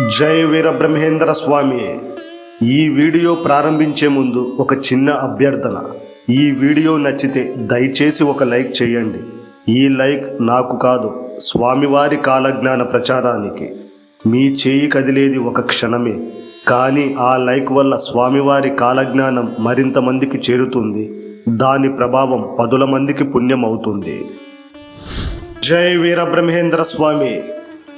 జై వీర బ్రహ్మేంద్ర స్వామి. ఈ వీడియో ప్రారంభించే ముందు ఒక చిన్న అభ్యర్థన. ఈ వీడియో నచ్చితే దయచేసి ఒక లైక్ చేయండి. ఈ లైక్ నాకు కాదు స్వామివారి కాలజ్ఞాన ప్రచారానికి. మీ చేయి కదిలేది ఒక క్షణమే. కానీ ఆ లైక్ వల్ల స్వామివారి కాలజ్ఞానం మరింత మందికి చేరుతుంది. దాని ప్రభావం పదుల మందికి పుణ్యం అవుతుంది జై వీరబ్రహ్మేంద్ర స్వామి.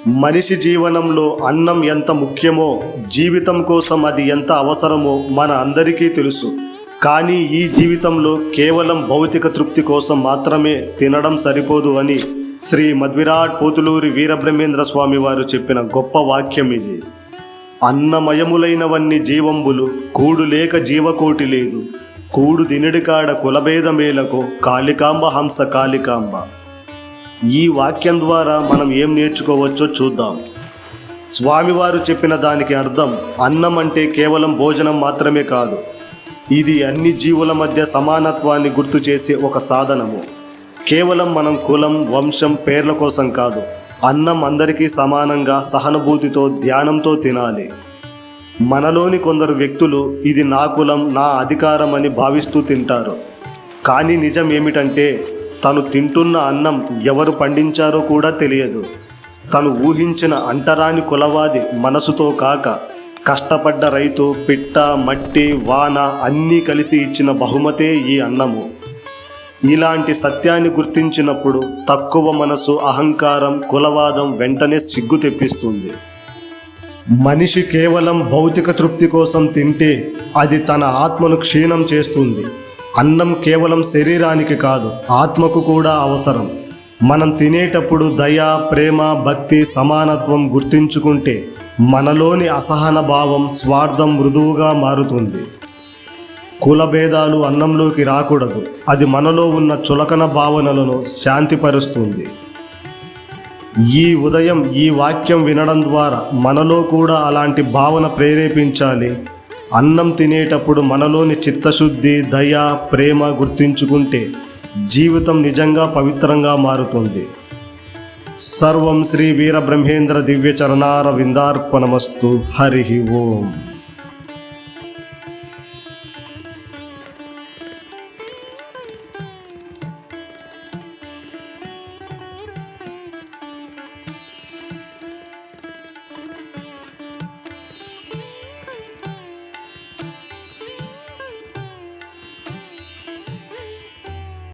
మనిషి జీవనంలో అన్నం ఎంత ముఖ్యమో జీవితం కోసం అది ఎంత అవసరమో మన అందరికీ తెలుసు. కానీ ఈ జీవితంలో కేవలం భౌతిక తృప్తి కోసం మాత్రమే తినడం సరిపోదు అని శ్రీ మధ్విరాట్ పోతులూరి వీరబ్రహ్మేంద్ర స్వామి వారు చెప్పిన గొప్ప వాక్యం ఇది. అన్నమయములైనవన్నీ జీవంబులు కూడు లేక జీవకోటి లేదు. కూడు దినిడికాడ కులభేదమేలకు కాళికాంబ హంస కాళికాంబ. ఈ వాక్యం ద్వారా మనం ఏం నేర్చుకోవచ్చో చూద్దాం. స్వామివారు చెప్పిన దానికి అర్థం అన్నం అంటే కేవలం భోజనం మాత్రమే కాదు. ఇది అన్ని జీవుల మధ్య సమానత్వాన్ని గుర్తు చేసే ఒక సాధనము. కేవలం మనం కులం వంశం పేర్ల కోసం కాదు. అన్నం అందరికీ సమానంగా సహానుభూతితో ధ్యానంతో తినాలి. మనలోని కొందరు వ్యక్తులు ఇది నా కులం నా అధికారం అని భావిస్తూ తింటారు. కానీ నిజం ఏమిటంటే తను తింటున్న అన్నం ఎవరు పండించారో కూడా తెలియదు. తను ఊహించిన అంటరాని కులవాది మనసుతో కాక కష్టపడ్డ రైతు పిట్ట మట్టి వాన అన్నీ కలిసి ఇచ్చిన బహుమతే ఈ అన్నము. ఇలాంటి సత్యాన్ని గుర్తించినప్పుడు తక్కువ మనసు అహంకారం కులవాదం వెంటనే సిగ్గు తెప్పిస్తుంది. మనిషి కేవలం భౌతిక తృప్తి కోసం తింటే అది తన ఆత్మను క్షీణం చేస్తుంది. అన్నం కేవలం శరీరానికి కాదు ఆత్మకు కూడా అవసరం. మనం తినేటప్పుడు దయ ప్రేమ భక్తి సమానత్వం గుర్తించుకుంటే మనలోని అసహన భావం స్వార్థం మృదువుగా మారుతుంది. కులభేదాలు అన్నంలోకి రాకూడదు. అది మనలో ఉన్న చులకన భావనలను శాంతిపరుస్తుంది. ఈ ఉదయం ఈ వాక్యం వినడం ద్వారా మనలో కూడా అలాంటి భావన ప్రేరేపించాలి. అన్నం తినేటప్పుడు మనలోని చిత్తశుద్ధి దయ ప్రేమ గుర్తించుకుంటే జీవితం నిజంగా పవిత్రంగా మారుతుంది. సర్వం శ్రీ వీరబ్రహ్మేంద్ర దివ్య చరణార విందార్పణమస్తు హరి ఓం.